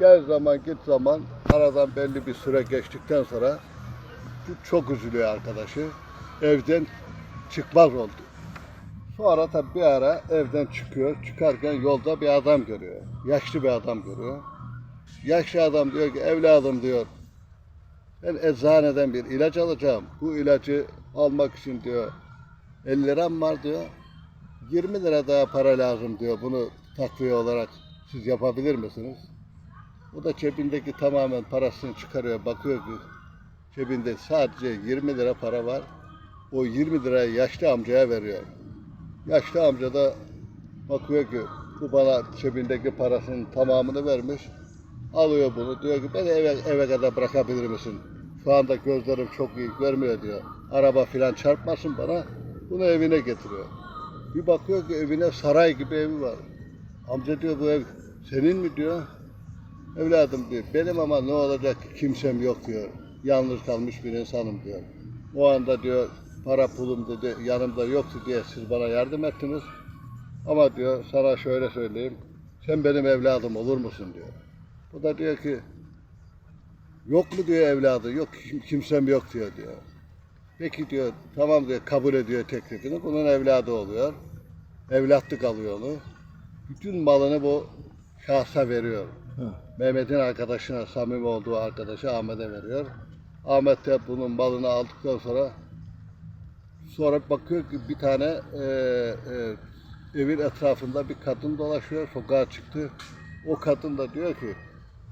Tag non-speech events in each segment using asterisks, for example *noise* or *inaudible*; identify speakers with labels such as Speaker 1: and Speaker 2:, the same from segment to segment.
Speaker 1: Gel zaman git zaman aradan belli bir süre geçtikten sonra çok üzülüyor arkadaşı. Evden çıkmaz oldu. Sonra tabii bir ara evden çıkıyor. Çıkarken yolda bir adam görüyor. Yaşlı bir adam görüyor. Yaşlı adam diyor ki evladım diyor. Ben eczaneden bir ilaç alacağım. Bu ilacı almak için diyor 50 liram var diyor. 20 lira daha para lazım diyor. Bunu takviye olarak siz yapabilir misiniz? O da cebindeki tamamen parasını çıkarıyor. Bakıyor ki cebinde sadece 20 lira para var. O 20 lirayı yaşlı amcaya veriyor. Yaşlı amca da bakıyor ki bu bana cebindeki parasının tamamını vermiş. Alıyor bunu diyor ki beni eve, eve kadar bırakabilir misin? Şu anda gözlerim çok iyi görmüyor diyor. Araba filan çarpmasın bana. Bunu evine getiriyor. Bir bakıyor ki evine saray gibi evi var. Amca diyor bu ev senin mi diyor. Evladım diyor benim ama ne olacak ki kimsem yok diyor. Yalnız kalmış bir insanım diyor. O anda diyor para pulum dedi yanımda yoktu diye siz bana yardım ettiniz. Ama diyor sana şöyle söyleyeyim. Sen benim evladım olur musun diyor. Bu da diyor ki yok mu diyor evladı yok kim- kimsem yok diyor diyor. Peki diyor tamam diyor kabul ediyor teklifini. Bunun evladı oluyor. Evlatlık alıyor onu. Bütün malını bu şahsa veriyor. Mehmet'in arkadaşına, samimi olduğu arkadaşı Ahmet'e veriyor. Ahmet de bunun malını aldıktan sonra sonra bakıyor ki bir tane e, e, evin etrafında bir kadın dolaşıyor. Sokağa çıktı. O kadın da diyor ki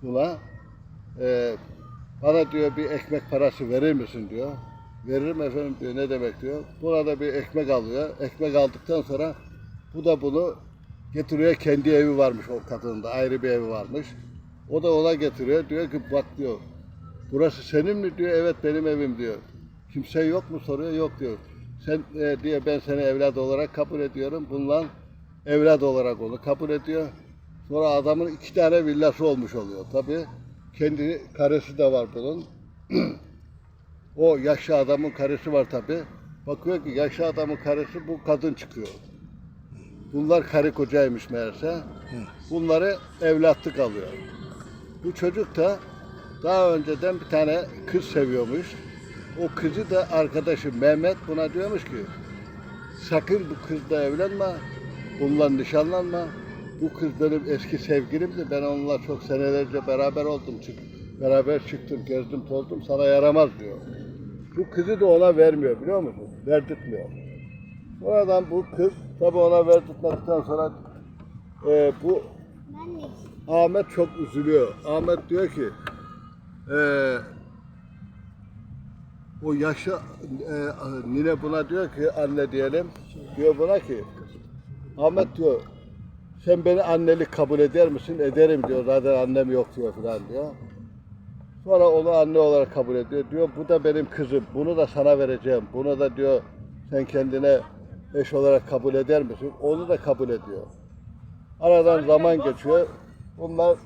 Speaker 1: buna e, bana diyor bir ekmek parası verir misin diyor. Veririm efendim diyor ne demek diyor. Buna da bir ekmek alıyor. Ekmek aldıktan sonra bu da bunu getiriyor. Kendi evi varmış o kadının da ayrı bir evi varmış. O da ona getiriyor. Diyor ki bak diyor burası senin mi diyor. Evet benim evim diyor. Kimse yok mu soruyor. Yok diyor. Sen e, diyor ben seni evlat olarak kabul ediyorum. Bundan evlat olarak onu kabul ediyor. Sonra adamın iki tane villası olmuş oluyor. Tabii kendi karısı da var bunun. *clears throat* o yaşlı adamın karısı var tabii. Bakıyor ki yaşlı adamın karısı bu kadın çıkıyor. Bunlar karı kocaymış meğerse. Bunları evlatlık alıyor. Bu çocuk da daha önceden bir tane kız seviyormuş. O kızı da arkadaşı Mehmet buna diyormuş ki sakın bu kızla evlenme, bununla nişanlanma. Bu kız benim eski sevgilimdi. Ben onunla çok senelerce beraber oldum. Çık, beraber çıktım, gezdim, tozdum. Sana yaramaz diyor. Bu kızı da ona vermiyor biliyor musun? Verdirtmiyor. Sonradan bu kız tabi ona verdirtmedikten sonra e, bu Ahmet çok üzülüyor. Ahmet diyor ki e, o yaşlı e, nine buna diyor ki anne diyelim diyor buna ki Ahmet diyor sen beni annelik kabul eder misin? Ederim diyor. Zaten annem yok diyor falan diyor. Sonra onu anne olarak kabul ediyor. Diyor bu da benim kızım. Bunu da sana vereceğim. Bunu da diyor sen kendine eş olarak kabul eder misin? Onu da kabul ediyor. Aradan zaman geçiyor. Bunlar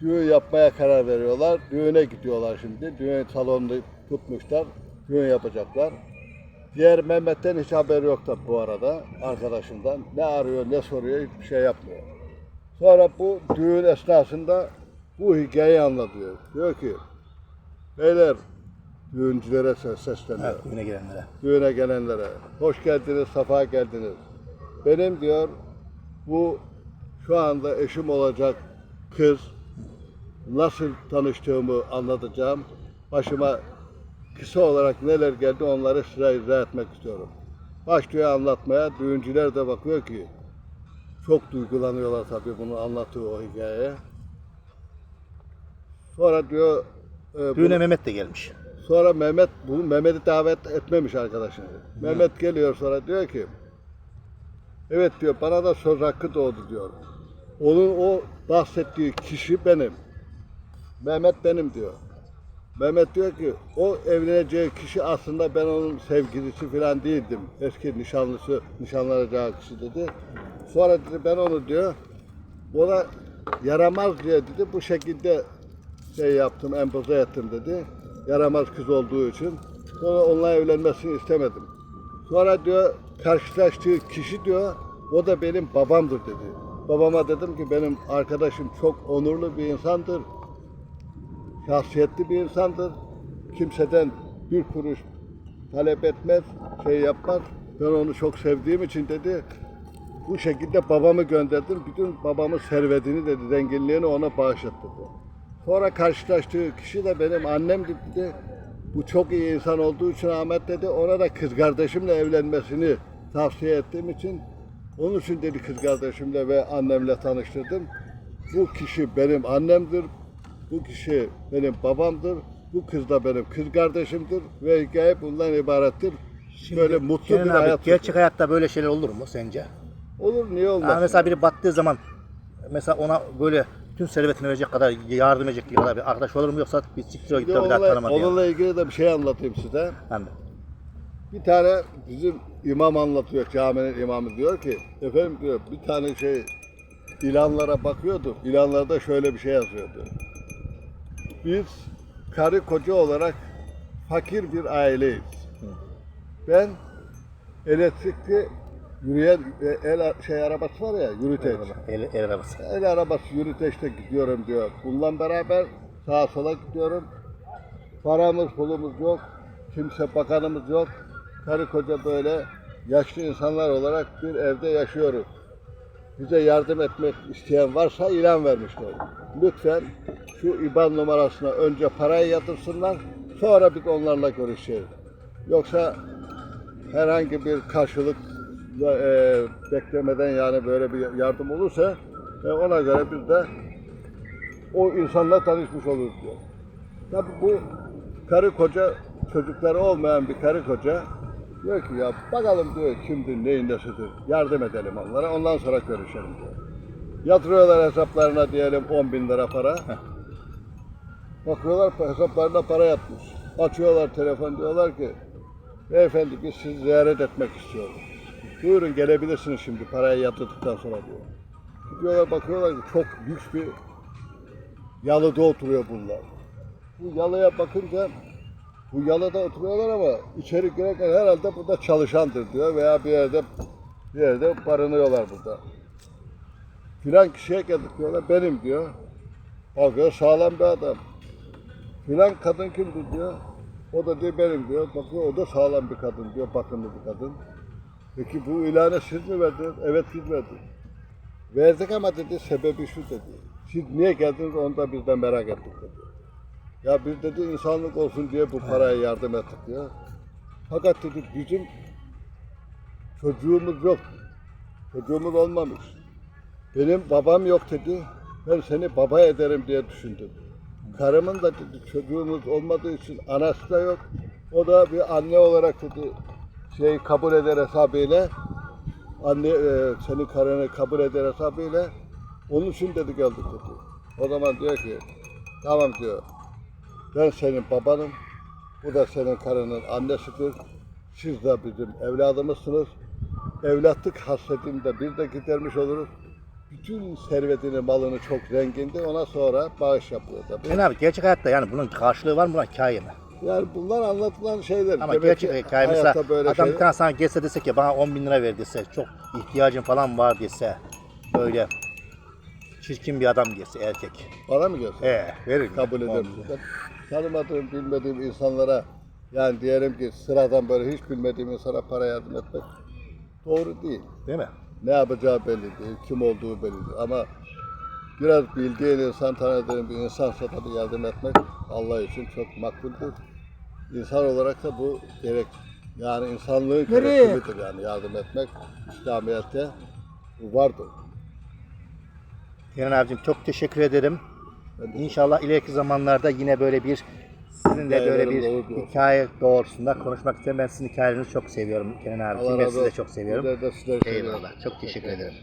Speaker 1: düğün yapmaya karar veriyorlar. Düğüne gidiyorlar şimdi. Düğün salonunu tutmuşlar. Düğün yapacaklar. Diğer Mehmet'ten hiç haberi yok da bu arada arkadaşından. Ne arıyor ne soruyor hiçbir şey yapmıyor. Sonra bu düğün esnasında bu hikayeyi anlatıyor. Diyor ki beyler düğüncülere ses- sesleniyor.
Speaker 2: Evet, düğüne gelenlere.
Speaker 1: Düğüne gelenlere. Hoş geldiniz, safa geldiniz. Benim diyor bu şu anda eşim olacak kız nasıl tanıştığımı anlatacağım. Başıma kısa olarak neler geldi onları size izah etmek istiyorum. Başlıyor anlatmaya. Düğüncüler de bakıyor ki çok duygulanıyorlar tabii bunu anlattığı o hikayeye. Sonra diyor e,
Speaker 2: Düğüne Mehmet de gelmiş.
Speaker 1: Sonra Mehmet bu Mehmet'i davet etmemiş arkadaşını. Mehmet geliyor sonra diyor ki Evet diyor bana da söz hakkı doğdu diyor. Onun o bahsettiği kişi benim. Mehmet benim diyor. Mehmet diyor ki o evleneceği kişi aslında ben onun sevgilisi falan değildim. Eski nişanlısı, nişanlanacağı kişi dedi. Sonra dedi ben onu diyor ona yaramaz diye dedi bu şekilde şey yaptım, empoze ettim dedi. Yaramaz kız olduğu için. Sonra onunla evlenmesini istemedim. Sonra diyor karşılaştığı kişi diyor o da benim babamdır dedi. Babama dedim ki benim arkadaşım çok onurlu bir insandır. şahsiyetli bir insandır. Kimseden bir kuruş talep etmez, şey yapmaz. Ben onu çok sevdiğim için dedi, bu şekilde babamı gönderdim. Bütün babamın servetini dedi, zenginliğini ona bağışlattı dedi. Sonra karşılaştığı kişi de benim annem dedi. Bu çok iyi insan olduğu için Ahmet dedi. Ona da kız kardeşimle evlenmesini tavsiye ettiğim için onun için dedi kız kardeşimle ve annemle tanıştırdım. Bu kişi benim annemdir. Bu kişi benim babamdır. Bu kız da benim kız kardeşimdir ve hikaye bundan ibarettir. Böyle mutlu
Speaker 2: Kenan
Speaker 1: bir
Speaker 2: abi,
Speaker 1: hayat.
Speaker 2: gerçek
Speaker 1: sürdüm.
Speaker 2: hayatta böyle şeyler olur mu sence?
Speaker 1: Olur niye olmaz?
Speaker 2: Yani mesela biri battığı zaman mesela ona böyle tüm servetini verecek kadar yardım edecek kadar bir arkadaş olur mu yoksa bir siktir o gitti bir daha tanımadı yani.
Speaker 1: onunla ilgili de bir şey anlatayım size.
Speaker 2: Ben de.
Speaker 1: Bir tane bizim imam anlatıyor, caminin imamı diyor ki, efendim diyor bir tane şey ilanlara bakıyorduk, ilanlarda şöyle bir şey yazıyordu. Biz karı koca olarak fakir bir aileyiz. Ben elektrikli yürüyen e, el şey arabası var ya, yürüteç.
Speaker 2: El, el arabası.
Speaker 1: El arabası yürüteçte gidiyorum diyor. Bununla beraber sağa sola gidiyorum. Paramız pulumuz yok. Kimse bakanımız yok. Karı koca böyle yaşlı insanlar olarak bir evde yaşıyoruz. Bize yardım etmek isteyen varsa ilan vermişler. Lütfen şu IBAN numarasına önce parayı yatırsınlar. Sonra biz onlarla görüşeceğiz. Yoksa herhangi bir karşılık e, beklemeden yani böyle bir yardım olursa e, ona göre biz de o insanla tanışmış oluruz diyor. Tabii bu karı koca çocukları olmayan bir karı koca diyor ki ya bakalım diyor kimdir neyin nesidir yardım edelim onlara ondan sonra görüşelim diyor. Yatırıyorlar hesaplarına diyelim 10 bin lira para. Bakıyorlar hesaplarına para yatmış. Açıyorlar telefon diyorlar ki beyefendi biz sizi ziyaret etmek istiyoruz. Buyurun gelebilirsiniz şimdi parayı yatırdıktan sonra diyor. Gidiyorlar bakıyorlar ki çok lüks bir yalıda oturuyor bunlar. Bu yalıya bakınca bu yalıda oturuyorlar ama içeri girerken herhalde burada çalışandır diyor veya bir yerde bir yerde barınıyorlar burada. Filan kişiye geldik diyorlar benim diyor. Bakıyor sağlam bir adam. Filan kadın kimdir diyor. O da diyor benim diyor. Bakıyor o da sağlam bir kadın diyor. Bakımlı bir kadın. Peki bu ilanı siz mi verdiniz? Evet biz verdik. Verdik ama dedi sebebi şu dedi. Siz niye geldiniz onu da biz de merak ettik dedi. Ya biz dedi insanlık olsun diye bu paraya yardım ettik diyor. Fakat dedi bizim çocuğumuz yok. Çocuğumuz olmamış. Benim babam yok dedi. Ben seni baba ederim diye düşündüm. Karımın da dedi çocuğumuz olmadığı için anası da yok. O da bir anne olarak dedi şey kabul eder hesabıyla anne e, senin karını kabul eder hesabıyla onun için dedi geldik dedi. O zaman diyor ki tamam diyor ben senin babanım bu da senin karının annesidir. Siz de bizim evladımızsınız. Evlatlık hasretini de bir de gidermiş oluruz. Bütün servetini, malını çok zengindi. Ona sonra bağış yapıyor tabii.
Speaker 2: Kenan abi gerçek hayatta yani bunun karşılığı var mı buna hikaye mi?
Speaker 1: Yani bunlar anlatılan şeyler.
Speaker 2: Ama
Speaker 1: Demek
Speaker 2: gerçek hikaye mesela
Speaker 1: hayatta böyle
Speaker 2: adam
Speaker 1: şey-
Speaker 2: bir tane sana gelse dese ki bana 10 bin lira ver dese çok ihtiyacın falan var dese böyle çirkin bir adam gelse erkek.
Speaker 1: bana mı gelsin?
Speaker 2: Ee, verir mi?
Speaker 1: kabul ederim. Ben tanımadığım, bilmediğim insanlara yani diyelim ki sıradan böyle hiç bilmediğim insana para yardım etmek doğru değil.
Speaker 2: Değil mi?
Speaker 1: Ne yapacağı belli değil, kim olduğu belli değil. Ama biraz bildiğin insan, tanıdığın bir insansa tabii yardım etmek Allah için çok makbuldür. İnsan olarak da bu gerek. Yani insanlığın gerekliliğidir yani yardım etmek İslamiyet'te bu vardır.
Speaker 2: Kenan abicim çok teşekkür ederim. İnşallah ileriki zamanlarda yine böyle bir sizinle böyle
Speaker 1: Hikayelerim
Speaker 2: bir
Speaker 1: olur diyor.
Speaker 2: hikaye doğrultusunda konuşmak isterim. Ben sizin hikayelerinizi çok seviyorum Kenan abicim. Ben sizi de çok seviyorum.
Speaker 1: Sizleri seviyoruz.
Speaker 2: Eyvallah. Çok teşekkür ederim.